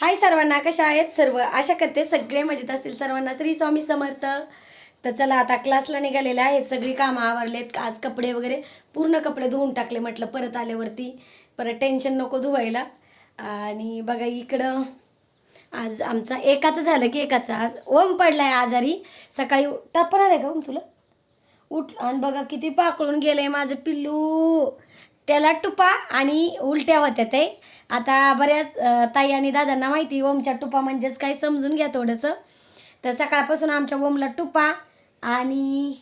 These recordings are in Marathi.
हाय सर्वांना कशा आहेत सर्व? आशा करते सगळे मजेत असतील सर्वांना. श्री स्वामी समर्थ. तर चला आता क्लासला निघालेले आहेत. सगळी कामं आवरलेत. आज कपडे वगैरे पूर्ण कपडे धुवून टाकले म्हटलं परत आल्यावरती. परत टेन्शन नको धुवायला. आणि बघा इकडं आज आमचा एकाचं झालं की एकाचा. आज ओम आहे आजारी. सकाळी टपणार आहे का ओम तुला? उठ आणि बघा किती पाकळून गेलं आहे माझं पिल्लू. त्याला टुपा आणि उलट्या होत्या ते. आता बऱ्याच ताई आणि दादांना माहिती ओमच्या टुपा म्हणजेच काय समजून घ्या थोडंसं. तर सकाळपासून आमच्या ओमला टुपा आणि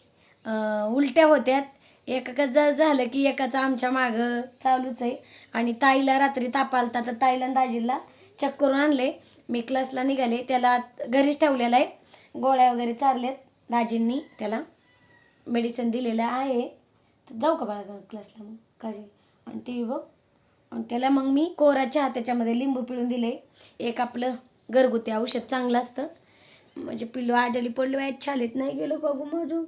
उलट्या होत्यात. एकाचं जर झालं की एकाचं आमच्या मागं चालूच आहे. आणि ताईला रात्री ताप आलता तर ताईला दाजीला चेक करून आणले. मी क्लासला निघाले त्याला घरीच ठेवलेलं आहे. गोळ्या वगैरे चारल्यात दाजींनी त्याला मेडिसिन दिलेलं आहे. जाऊ का बाळा क्लासला मग काजी आणि ती बघ. आणि त्याला मग मी कोरा चहा त्याच्यामध्ये लिंबू पिळून दिले. एक आपलं घरगुती औषध चांगलं असतं. म्हणजे पिल्लू आजारी पडलो आहे छालीत नाही गेलो बघू गो माझं.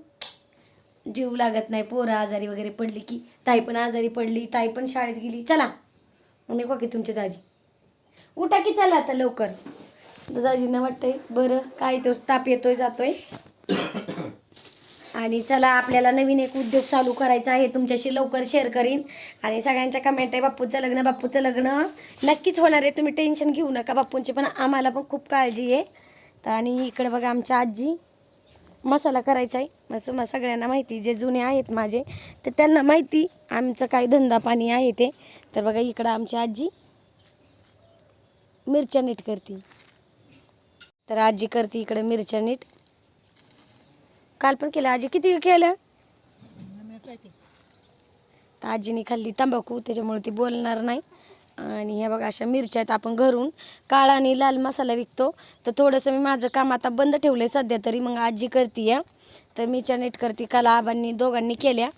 जीव लागत नाही पोरं आजारी वगैरे पडली की. ताई पण आजारी पडली ताई पण शाळेत गेली. चला. मी की तुमची दाजी. उठा की चला आता लवकर. दाजींना वाटतंय बरं काय तो ताप येतोय जातोय. आणि चला आपल्याला नवीन एक उद्योग चालू करायचा आहे तुमच्याशी लवकर शेअर करीन. आणि सगळ्यांच्या कमेंट आहे बाप्पूचं लग्न बाप्पूचं लग्न. नक्कीच होणार आहे तुम्ही टेन्शन घेऊ नका बाप्पूंची पण आम्हाला पण खूप काळजी आहे. तर आणि इकडे बघा आमच्या आजी मसाला करायचा आहे मग तुम्हाला सगळ्यांना माहिती जे जुने आहेत माझे तर त्यांना माहिती आमचं काय धंदा पाणी आहे ते. तर बघा इकडं आमची आजी मिरच्या नीट करते. तर आजी करते इकडे मिरच्या नीट. काल पण केलं. आजी किती केलं? तर आजीने खाल्ली तंबाखू त्याच्यामुळे ती बोलणार नाही. आणि ह्या बघा अशा मिरच्या आहेत आपण घरून. काळा आणि लाल मसाला विकतो. तर थोडंसं मी माझं काम आता बंद ठेवलं आहे सध्या तरी. मग आजी करते या तर मीच्या नीट करते. काल आबांनी दोघांनी केल्या.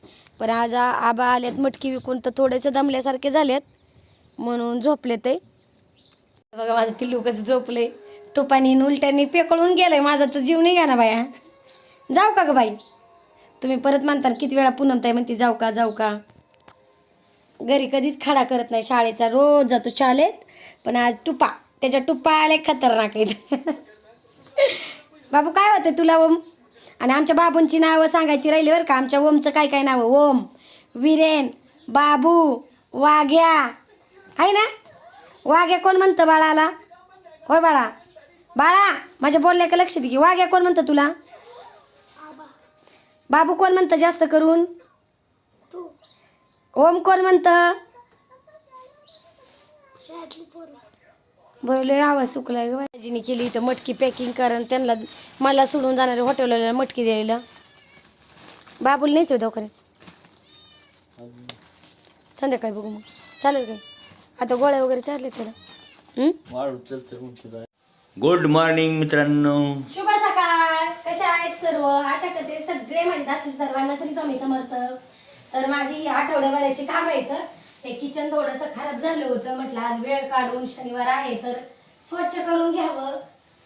पण आज आबा आल्यात मटकी विकून. तर थोडेसे दमल्यासारखे झालेत. म्हणून झोपले ते. बघा माझं पिल्लू कसं झोपले टोपानी उलट्यानी पेकळून गेलंय. माझा तर जीव नाही घ्या ना बाया. जाऊ का ग बाई? तुम्ही परत म्हणताल किती वेळा पुनमताई म्हणते जाऊ का जाऊ का? घरी कधीच खडा करत नाही. शाळेचा रोज जातो शाळेत पण आज टुपा. त्याच्या टुप्पा आले खतरनाक आहेत बाबू काय होतं तुला ओम? आणि आमच्या बाबूंची नावं सांगायची राहिली बरं का? आमच्या ओमचं काय काय नावं? ओम विरेन बाबू वाघ्या. आहे ना? वाघ्या कोण म्हणतं बाळाला? होय बाळा. बाळा माझ्या बोलण्याकडे का लक्ष दे की. वाघ्या कोण म्हणतं तुला? बाबू कोण म्हणतं जास्त करून? ओम कोण म्हणतं? बोललोय आवाज सुकलाय ग भाजीने केली इथं मटकी पॅकिंग कारण त्यांना मला सोडून जाणारे हॉटेलला मटकी द्यायला. बाबूला नाहीच दवाखान्यात. संध्याकाळी बघू मग. चालेल काय? आता गोळ्या वगैरे चालले त्याला. हं? गुड मॉर्निंग मित्रांनो. शुभ सकाळ. कशा आहेत सर्व? आशा करते सगळे म्हणत असतील सर्वांना तरी स्वामी समर्थ तर माझी आठवड्याभराची काम आहेत. हे किचन थोडंसं खराब झालं होतं. म्हटलं आज वेळ काढून शनिवार आहे तर स्वच्छ करून घ्यावं.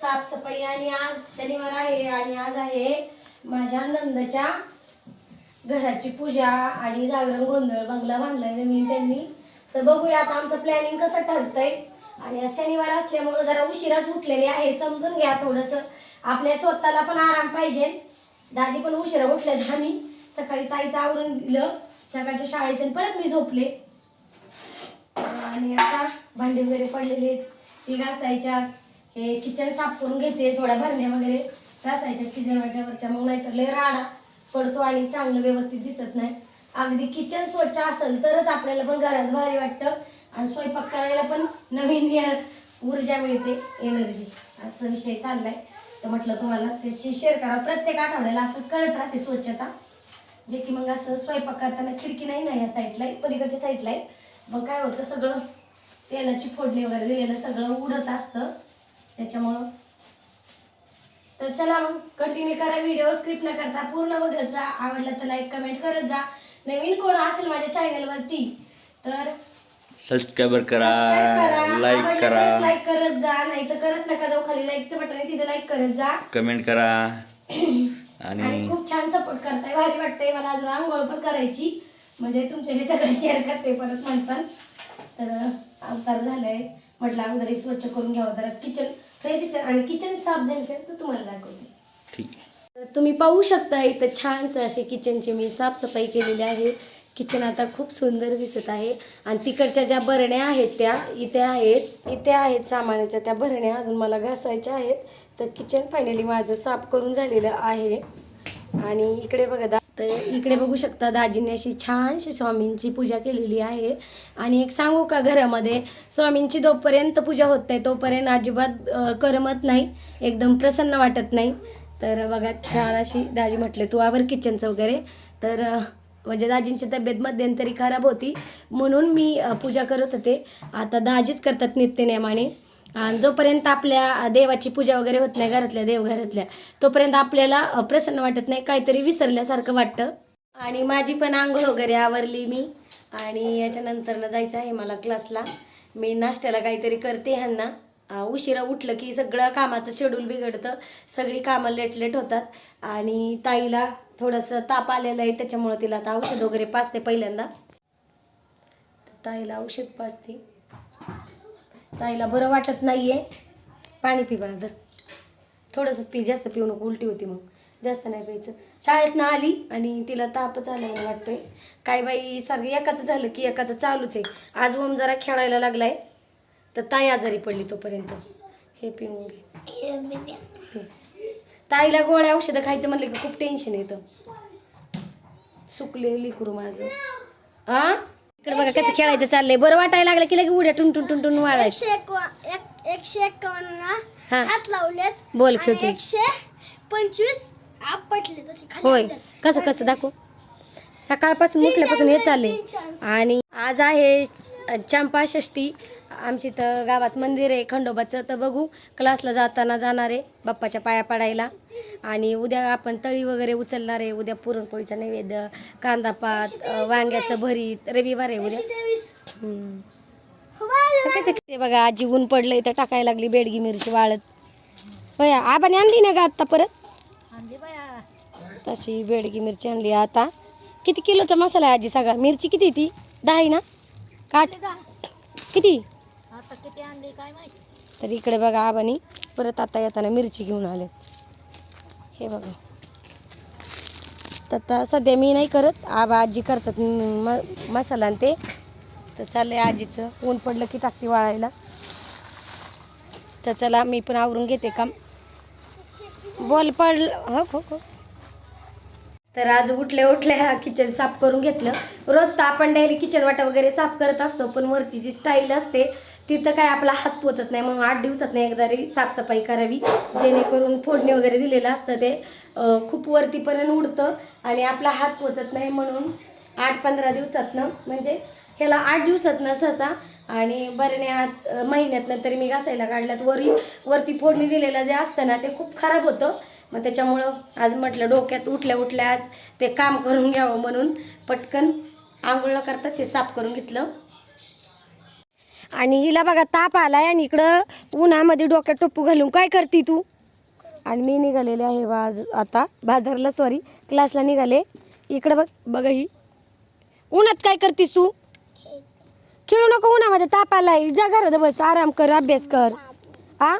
साफसफाई आणि आज शनिवार आहे आणि आज आहे माझ्या नंदच्या घराची पूजा आणि जागरण गोंधळ बंगला बांधलाय नवीन त्यांनी. तर बघूया आता आमचं प्लॅनिंग कसं ठरतंय. आणि आज शनिवार असल्यामुळं जरा उशिराच उठलेले आहे. समजून घ्या थोडंसं. आपल्या स्वतःला पण आराम पाहिजे. दाजी पण उशिरा उठल्यात आम्ही सकाळी ताईचं आवरून दिलं. सकाळच्या शाळेचं आणि परत मी झोपले. आणि आता भांडे वगैरे पडलेले ती घासायच्या. हे किचन साफ करून घेते थोड्या भरण्या वगैरे. घासायच्या किचन वाट्यावरच्या मग नाहीतर लय राडा पडतो आणि चांगलं व्यवस्थित दिसत नाही. अगदी किचन स्वच्छ असेल तरच आपल्याला पण घरात भारी वाटतं. आणि स्वयंपाक करायला पण नवीन ऊर्जा मिळते एनर्जी असं विषय चाललाय. तर म्हटलं तुम्हाला त्याची शेअर करा. प्रत्येक आठवड्याला असं करत राहते स्वच्छता. जे की मग असं स्वयंपाक करताना खिडकी नाही ना या साईडला आहे पलीकडच्या साईडला आहे. मग काय होतं सगळं तेलाची फोडणी वगैरे दिलेलं सगळं उडत असतं. त्याच्यामुळं तर चला मग कंटिन्यू करा व्हिडिओ स्क्रिप्ट न करता पूर्ण बघत जा. आवडलं तर लाईक कमेंट करत जा. नवीन कोण असेल माझ्या चॅनलवरती तर सबस्क्राईबर करा लाईक करा लाईक करत जा नाही तर करत नका जाऊ खाली. लाईकचं बटन आहे तिथे लाईक करत जा. कमेंट करा. आणि खूप छान सपोर्ट करताय. भारी वाटतंय. मला अजून आंघोळ पण करायची. म्हणजे तुमच्याशी सगळं शेअर करते परत म्हणतात तर अवतार झालंय म्हटलं अगोदर स्वच्छ करून घ्यावं. जरा किचन फ्रेश आणि किचन साफ झालं तर तुम्हाला दाखवते. ठीक आहे. तुम्ही पाहू शकता इथं छानसं असे किचनची मी साफसफाई केलेली आहे. किचन आता खूप सुंदर दिसत आहे. आणि तिकडच्या ज्या बरण्या आहेत त्या इथे आहेत. इथे आहेत सामानाच्या त्या बरण्या अजून मला घासायच्या आहेत. तर किचन फायनली माझं साफ करून झालेलं आहे. आणि इकडे बघा दा तर इकडे बघू शकता दाजीने अशी छानशी स्वामींची पूजा केलेली आहे. आणि एक सांगू का घरामध्ये स्वामींची जोपर्यंत पूजा होत नाही तोपर्यंत अजिबात करमत नाही. एकदम प्रसन्न वाटत नाही. तर बघा छान अशी दाजी म्हटले तू आवर किचनचं वगैरे. तर म्हणजे दाजींची तब्येत मध्यंतरी खराब होती. म्हणून मी पूजा करत होते. आता दाजीच करतात नित्यनेमाने आणि जोपर्यंत आपल्या देवाची पूजा वगैरे होत नाही घरातल्या देवघरातल्या तोपर्यंत आपल्याला प्रसन्न वाटत नाही काहीतरी विसरल्यासारखं वाटतं. आणि माझी पण आंघोळ वगैरे आवरली मी. आणि याच्यानंतरनं जायचं आहे मला क्लासला मी नाश्त्याला काहीतरी करते ह्यांना. उशिरा उठलं की सगळं कामाचं शेड्यूल बिघडतं. सगळी कामं लेट लेट होतात. आणि ताईला थोडंसं ताप आलेलं आहे त्याच्यामुळं तिला आता औषध वगैरे पाचते पहिल्यांदा. ताईला औषध पाचते ताईला बरं वाटत नाहीये. पाणी पी बाळा जर. थोडंसं पी जास्त पिऊ नको उलटी होती मग. जास्त नाही प्यायचं. शाळेतनं आली आणि तिला तापच आला मला वाटतोय. काय बाई सारखं एकाचं झालं की एकाचं चालूच आहे. आज ओम जरा खेळायला लागलाय. तर ताई आजारी पडली तोपर्यंत. हे पिऊन घे. ताईला गोळ्या औषधं खायचं म्हणलं की खूप टेन्शन येतं सुकले लिकरू माझं. आ? इकडे बघा कसं खेळायचं चाललंय. बरं वाटायला लागलं की लगे उड्या टुन टुन टुन टुन वाढायचं. एकशे एक एक- एकशे एकावन्न हा. हात लावलेत बोल आणि खेळते एकशे पंचवीस आपटले तसे खाली होय. गेलेत. कसं कसं? दाखव. सकाळपासून उठल्यापासून हे चालले तीन chance. आणि आज आहे चंपा षष्ठी. आमची तर गावात मंदिर आहे खंडोबाचं. तर बघू क्लासला जाताना जाणार आहे बाप्पाच्या पाया पडायला. आणि उद्या आपण तळी वगैरे उचलणार आहे उद्या पुरणपोळीचा नैवेद्य कांदा पात अ, वांग्याचं भरीत रविवार आहे उद्या. हो, ते बघा आजी ऊन पडलं इथं टाकायला लागली बेडगी मिरची वाळत. होय आबाने आणली ना ग आत्ता परत? तशी बेडगी मिरची आणली आता. किती किलोचा मसाला आहे आजी सगळा? मिरची किती ती? दहा ना? काट. किती? किती आणले काय माहिती? तर इकडे बघा आबानी परत आता येताना मिरची घेऊन आले. हे बघा. तर आता सध्या मी नाही करत आबा आजी करतात म- मसाला ते. तर चाललंय आजीचं. ऊन पडलं की टाकते वाळायला. तर चला मी पण आवरून घेते काम. बॉल पड हो हो हो तर आज उठल्या उठल्या किचन साफ करून घेतलं. रोज तर आपण डेली किचन वाटा वगैरे साफ करत असतो पण वरची जी स्टाईल असते तिथं काय आपला हात पोचत नाही. मग आठ दिवसात नाही एकदा तरी साफसफाई करावी जेणेकरून फोडणी वगैरे दिलेलं असतं ते. खूप वरतीपर्यंत उडतं आणि आपला हात पोचत नाही म्हणून आठ पंधरा दिवसातनं म्हणजे ह्याला आठ दिवसातनं सहसा. आणि बरण्यात महिन्यातनं तरी मी घासायला काढल्यात. वरी वरती फोडणी दिलेलं जे असतं ना ते खूप खराब होतं. मग त्याच्यामुळं आज म्हटलं डोक्यात उठल्या उठल्या आज ते काम करून घ्यावं म्हणून पटकन आंघोळ करताच हे साफ करून घेतलं. आणि हिला बघा ताप आलाय आणि इकडं उन्हामध्ये डोक्यात टोपू घालून काय करते तू? आणि मी निघालेले आहे बाज आता बाजारला सॉरी क्लासला निघाले. इकडं बघ बघा ही. उन्हात काय करतीस तू? खेळू. नको उन्हामध्ये ताप आलाय. जा घरात बस आराम कर अभ्यास कर. हा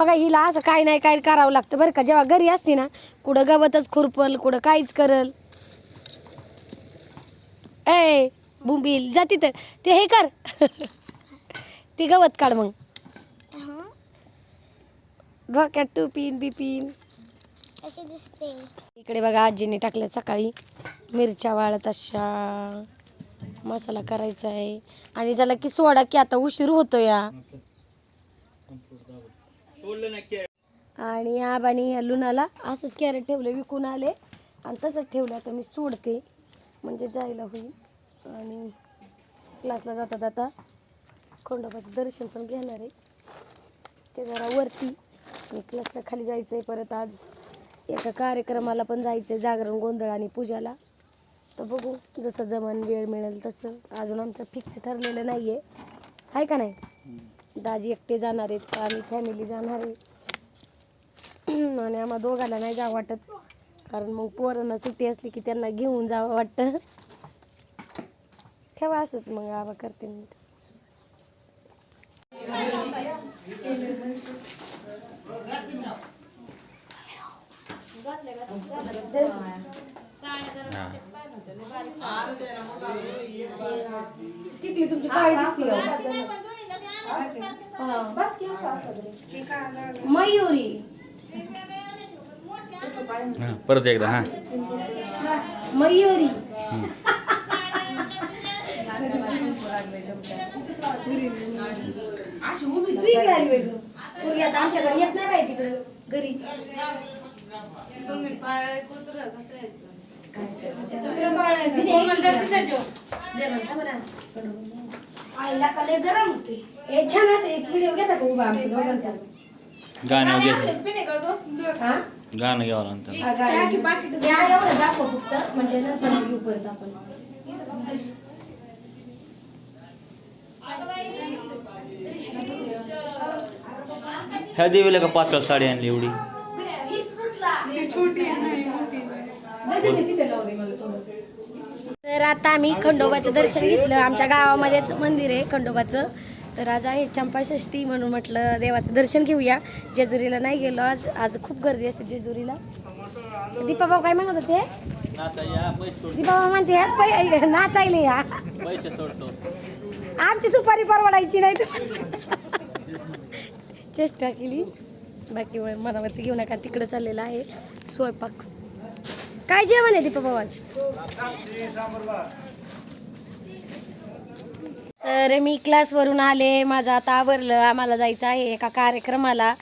बघा हिला असं काही नाही काही करावं लागतं बरं का. जेव्हा घरी असते ना कुठं गवतच खुरपल कुठं काहीच करल. ए बुंबील जा तिथं. ते हे कर. ती गवत काढ मग. डोक्यात टुपीन बिपीन. कशी दिसते? इकडे बघा आजीने टाकल्या सकाळी मिरच्या वाळत अशा. मसाला करायचा आहे. आणि झाला की सोडा की आता उशीर होतो या आणि आबानी ह्या लुणाला असंच कॅरेट ठेवलं विकून आले. आणि तसंच ठेवलं आता मी सोडते. म्हणजे जायला होईल. आणि क्लासला जातात आता. खंडोबाचं दर्शन पण घेणार आहे. ते जरा वरती. आणि क्लासला खाली जायचं आहे परत आज. एका कार्यक्रमाला पण जायचं आहे जागरण गोंधळ आणि पूजाला. तर बघू जसं जमन वेळ मिळेल तसं. अजून आमचं फिक्स ठरलेलं नाही आहे आहे का नाही? दाजी एकटे जाणार आहेत का आम्ही फॅमिली जाणार आहे. आणि आम्हा दोघांना नाही जावं वाटत कारण मग पोरांना सुट्टी असली की त्यांना घेऊन जावं वाटतं. ठेवा असंच मग आबा करते मी. चिकली तुमची काय दिसली हो. दिसते मयुरी. हा, परत एकदा हा. मयुरी. तू इकडे आली वेगळं पूर्वी आता आमच्याकडे येत नाही बाई तिकडं घरी. का लय गरम होते हे छान असं एक व्हिडिओ घेता का उभा आमच्या दोघांचा? गाणं घ्यायचं हा? गाणं घ्यावं हा. या एवढं दाखव फक्त. म्हणजे नंतर घेऊ परत आपण. ह्या देवीला का साडी आणली एवढी? तिथे लावले मला थोडं. आता आम्ही खंडोबाचं दर्शन घेतलं. आमच्या गावामध्येच मंदिर आहे खंडोबाचं. तर आज आहे चंपाषष्ठी म्हणून म्हटलं देवाचं दर्शन घेऊया. जेजुरीला नाही गेलो आज. आज खूप गर्दी असते जेजुरीला. दीपाभाऊ काय म्हणत होते? दीपाभाऊ म्हणते "यात पै- नाचायले या. आमची सुपारी परवडायची नाही चेष्टा केली. बाकी मनावरती घेऊ नका. तिकडे चाललेला आहे. स्वयंपाक. काय जेवण आहे दीपा आज तर मी क्लासवरून आले माझं आता आवरलं आम्हाला जायचं आहे एका कार्यक्रमाला.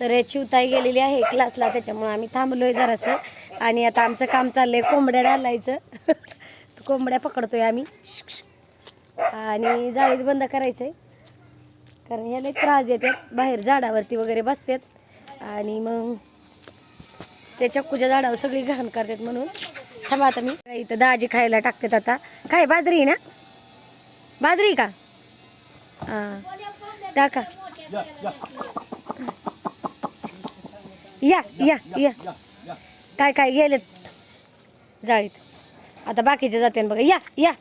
तर चिवताई गेलेली आहे क्लासला त्याच्यामुळे आम्ही थांबलोय जरासं. आणि आता आमचं काम चाललंय कोंबड्या डालायचं. कोंबड्या पकडतोय आम्ही. आणि जाळीत बंद करायचंय. कारण ह्याला त्रास देतात बाहेर झाडावरती वगैरे बसतात. आणि मग ते चक्कूच्या झाडावर सगळी घाण करतात म्हणून. थांबा आता मी. इथं दाजी खायला टाकतात आता. काय बाजरी ना? बाजरी का? हां. टाका या या या. काय काय गेलेत? जाळीत. आता बाकीचे जाते बघा. या या.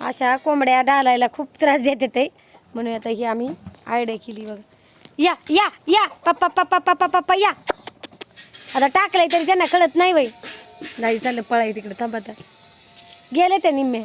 अशा कोंबड्या डालायला खूप त्रास देते ते. म्हणून आता ही आम्ही आयडिया केली बघा. या या या. पप्पा पप्पा पप्पा पप्पा या. आता टाकलंय तरी त्यांना कळत नाही बाई. नाही चाललं पळाय तिकडे थांबा आता. गेले ते निम्मे.